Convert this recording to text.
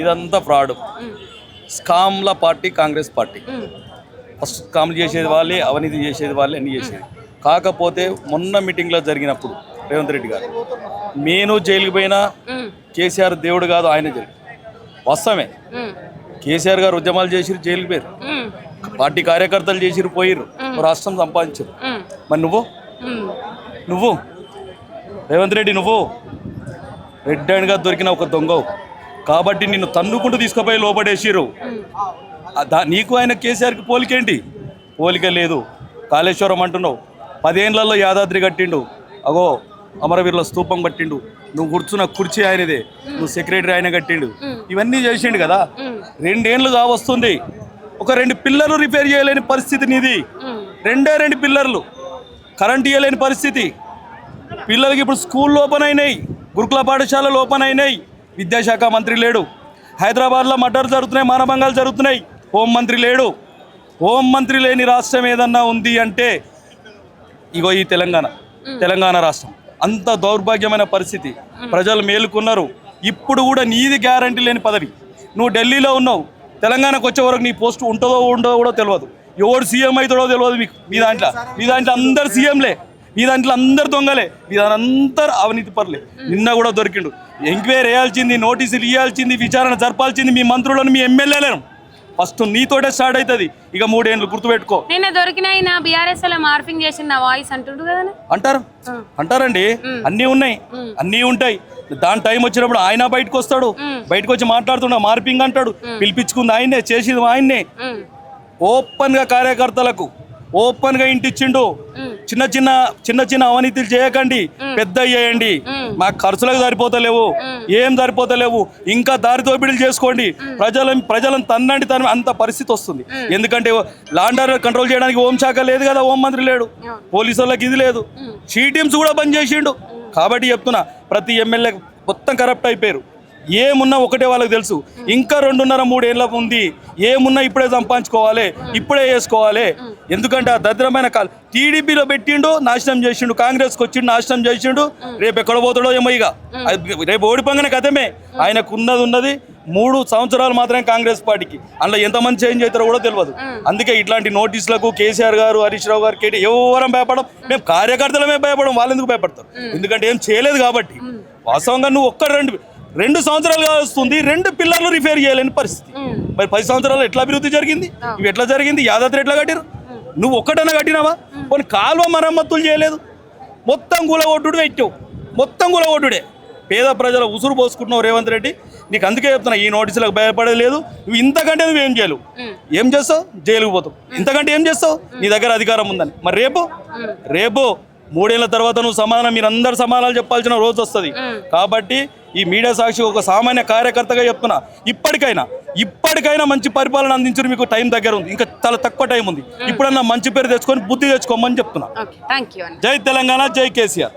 ఇదంతా ఫ్రాడ్. స్కామ్ల party Congress party. First స్కామ్లు చేసేది వాళ్ళే అవినీతి చేసేది వాళ్ళే అన్ని చేసేది. కాకపోతే మొన్న మీటింగ్లో జరిగినప్పుడు రేవంత్ రెడ్డి గారు నేను జైలుకి పోయినా కేసీఆర్ దేవుడు కాదు ఆయన జైలు. వాస్తవమే. కేసీఆర్ గారు ఉద్యమాలు చేసిరు జైలుకి పోయారు పార్టీ కార్యకర్తలు చేసిరు పోయిర్రు. రాష్ట్రం సంపాదించారు. మరి నువ్వు? నువ్వు? రేవంత్ రెడ్డి నువ్వు? రెడ్ హ్యాండ్గా దొరికిన ఒక దొంగవు. కాబట్టి నిన్ను తన్నుకుంటూ తీసుకుపోయి లోపడేసిరు నీకు ఆయన కేసీఆర్కి పోలికేంటి? పోలిక లేదు. కాళేశ్వరం అంటున్నావు. పదేళ్ళలో యాదాద్రి కట్టిండు. అగో అమరవీరుల స్తూపం కట్టిండు నువ్వు కూర్చున్న కుర్చీ ఆయనదే. నువ్వు సెక్రటరీ ఆయన కట్టిండు. ఇవన్నీ చేసిండు కదా. రెండేళ్ళు కావస్తుంది ఒక రెండు పిల్లర్లు రిపేర్ చేయలేని పరిస్థితి నీది. రెండే రెండు పిల్లర్లు. కరెంట్ ఇవ్వలేని పరిస్థితి. పిల్లలకి ఇప్పుడు స్కూల్ ఓపెన్ అయినాయి గురుకుల పాఠశాలలు ఓపెన్ అయినాయి విద్యాశాఖ మంత్రి లేడు. హైదరాబాద్లో మర్డర్ జరుగుతున్నాయి మానభంగాలు జరుగుతున్నాయి. హోం మంత్రి లేడు. హోం మంత్రి లేని రాష్ట్రం ఏదన్నా ఉంది అంటే ఇగో ఈ తెలంగాణ తెలంగాణ రాష్ట్రం. అంత దౌర్భాగ్యమైన పరిస్థితి. ప్రజలు మేలుకున్నారు. ఇప్పుడు కూడా నీది గ్యారంటీ లేని పదవి. నువ్వు ఢిల్లీలో ఉన్నావు. తెలంగాణకు వచ్చే వరకు నీ పోస్ట్ ఉంటుందో ఉండదో కూడా తెలియదు. ఎవడు సీఎం అవుతాడో తెలియదు మీకు. మీ దాంట్లో మీ దాంట్లో అందరు సీఎంలే. మీ దాంట్లో అందరు దొంగలే. అందరు అవినీతి పర్లే. నిన్న కూడా దొరికిండు. ఎంక్వైరీ వేయాల్సింది నోటీసులు ఇవ్వాల్సింది విచారణ జరపాల్సింది మీ మంత్రులను మీ ఎమ్మెల్యేలను. ఫస్ట్ నీతోటే స్టార్ట్ అవుతుంది ఇక మూడేళ్ళు గుర్తుపెట్టుకో. నిన్న దొరికిన ఆయన బీఆర్ఎస్లో మార్పింగ్ చేసిన నా వాయిస్ అంటుండు కదా అంటారు? అంటారండి? అన్నీ ఉన్నాయి. అన్నీ ఉంటాయి. దాని టైం వచ్చినప్పుడు ఆయన బయటకు వస్తాడు బయటకు వచ్చి మాట్లాడుతున్నా మార్పింగ్ అంటాడు. పిలిపించుకుంది ఆయన్నే చేసేది ఆయన్నే. ఓపెన్గా కార్యకర్తలకు ఓపెన్గా ఇంటి ఇచ్చిండు చిన్న చిన్న చిన్న చిన్న అవినీతులు చేయకండి పెద్ద చేయండి మాకు ఖర్చులకు సరిపోతలేవు ఏం సరిపోతలేవు. ఇంకా దారి దోపిడీలు చేసుకోండి. ప్రజల ప్రజలను తన్నండి తన అంత పరిస్థితి వస్తుంది. ఎందుకంటే లాండర్ కంట్రోల్ చేయడానికి హోం శాఖ లేదు కదా హోం మంత్రి లేడు. పోలీసు వాళ్ళకి ఇది లేదు. షీ టీమ్స్ కూడా బంద్ చేసిండు కాబట్టి చెప్తున్నా ప్రతి ఎమ్మెల్యే మొత్తం కరప్ట్ అయిపోయారు. ఏమున్నా ఒకటే వాళ్ళకి తెలుసు. ఇంకా రెండున్నర మూడేళ్ళ ఉంది ఏమున్నా ఇప్పుడే సంపాదించుకోవాలి ఇప్పుడే వేసుకోవాలి. ఎందుకంటే ఆ దరిద్రమైన కాలం. టీడీపీలో పెట్టిండు నాశనం చేసిండు కాంగ్రెస్కి వచ్చిండు నాశనం చేసిండు. రేపు ఎక్కడ పోతాడో ఏమో ఇక. అది రేపు ఓడిపోగానే కథమే. ఆయనకు ఉన్నది ఉన్నది. మూడు సంవత్సరాలు మాత్రమే కాంగ్రెస్ పార్టీకి. అందులో ఎంతమంది చేంజ్ అవుతారో కూడా తెలియదు. అందుకే ఇట్లాంటి నోటీసులకు కేసీఆర్ గారు హరీష్ రావు గారు కేటీ ఎవరం భయపడం. మేము కార్యకర్తలమే భయపడం. వాళ్ళు ఎందుకు భయపడతారు? ఎందుకంటే ఏం చేయలేదు కాబట్టి. వాస్తవంగా నువ్వు ఒక్క రెండు రెండు సంవత్సరాలుగా వస్తుంది రెండు పిల్లర్లు రిపేర్ చేయలేని పరిస్థితి. మరి పది సంవత్సరాలు ఎట్లా అభివృద్ధి జరిగింది? ఇవి ఎట్లా జరిగింది? యాదాద్రి ఎట్లా కట్టారు నువ్వు ఒక్కటన్నా కట్టినావా? కొన్ని కాలువ మరమ్మతులు చేయలేదు. మొత్తం కూలగొట్టుడు పెట్టావు మొత్తం కూలగొట్టుడే పేద ప్రజల ఉసురు పోసుకుంటున్నావు రేవంత్ రెడ్డి. నీకు అందుకే చెప్తున్నా ఈ నోటీసులకు భయపడలేదు. నువ్వు ఇంతకంటే నువ్వు ఏం చేయలేవు. ఏం చేస్తావు? జైలుకు పోతావు. ఇంతకంటే ఏం చేస్తావు? నీ దగ్గర అధికారం ఉందని. మరి రేపు? రేపు మూడేళ్ళ తర్వాత నువ్వు సమాధానం మీరు అందరు సమాధానాలు చెప్పాల్సిన రోజు వస్తుంది. కాబట్టి ఈ మీడియా సాక్షి ఒక సామాన్య కార్యకర్తగా చెప్తున్నా ఇప్పటికైనా ఇప్పటికైనా మంచి పరిపాలన అందించడం మీకు టైం దగ్గర ఉంది. ఇంకా చాలా తక్కువ టైం ఉంది. ఇప్పుడన్నా మంచి పేరు తెచ్చుకొని బుద్ధి తెచ్చుకోమని చెప్తున్నా. జై తెలంగాణ జై కేసీఆర్.